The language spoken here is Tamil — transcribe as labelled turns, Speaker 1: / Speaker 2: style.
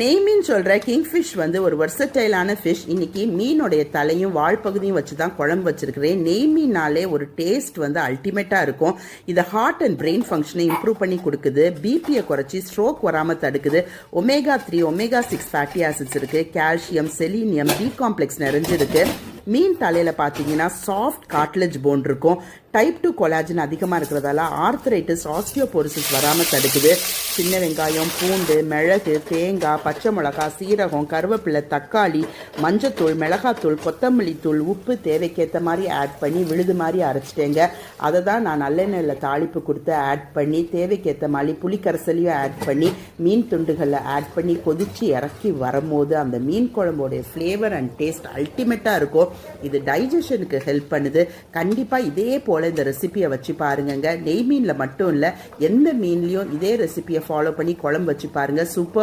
Speaker 1: நெய்மின்னு சொல்கிற கிங்ஃபிஷ் வந்து ஒரு வெர்சடைலான ஃபிஷ் இன்னைக்கு மீனுடைய தலையும் வால்பகுதியும் வச்சு தான் குழம்பு வச்சுருக்கிறேன். நெய்மீனாலே ஒரு டேஸ்ட் வந்து அல்டிமேட்டாக இருக்கும். இது ஹார்ட் அண்ட் பிரெயின் ஃபங்க்ஷனை இம்ப்ரூவ் பண்ணி கொடுக்குது. பிபியை குறைச்சி ஸ்ட்ரோக் வராமல் தடுக்குது. Omega three omega six fatty acids இருக்குது கால்சியம் செலீனியம் பி காம்ப்ளெக்ஸ் நிறைஞ்சிருக்கு. மீன் தலையில் பார்த்தீங்கன்னா சாஃப்ட் காட்லெஜ் போன் இருக்கும். டைப் டூ கொலாஜின் அதிகமாக இருக்கிறதால ஆர்த்தரைட்டிஸ் ஆஸ்டியோபோரிசிஸ் வராமல் தடுக்குது. சின்ன வெங்காயம் பூண்டு மிளகு தேங்காய் பச்சை மிளகாய் சீரகம் கருவேப்பிலை தக்காளி மஞ்சத்தூள் மிளகாத்தூள் கொத்தமல்லி தூள் உப்பு தேவைக்கேற்ற மாதிரி ஆட் பண்ணி விழுது மாதிரி அரைச்சிட்டேங்க. அதை தான் நான் நல்லெண்ணெயில் தாளிப்பு கொடுத்து ஆட் பண்ணி தேவைக்கேற்ற மாதிரி புளிக்கரசலையும் ஆட் பண்ணி மீன் துண்டுகளில் ஆட் பண்ணி கொதித்து இறக்கி வரும்போது அந்த மீன் குழம்போடைய ஃப்ளேவர் அண்ட் டேஸ்ட் அல்டிமேட்டாக இருக்கும். இது டைஜஷனுக்கு ஹெல்ப் பண்ணுது. கண்டிப்பாக இதே போல் இந்த ரெசிபியை வச்சு பாருங்கங்க. நெய் மீனில் மட்டும் இல்லை எந்த மீன்லேயும் இதே ரெசிபியை ஃபாலோ பண்ணி குழம்பு வச்சு பாருங்க. சூப்பர்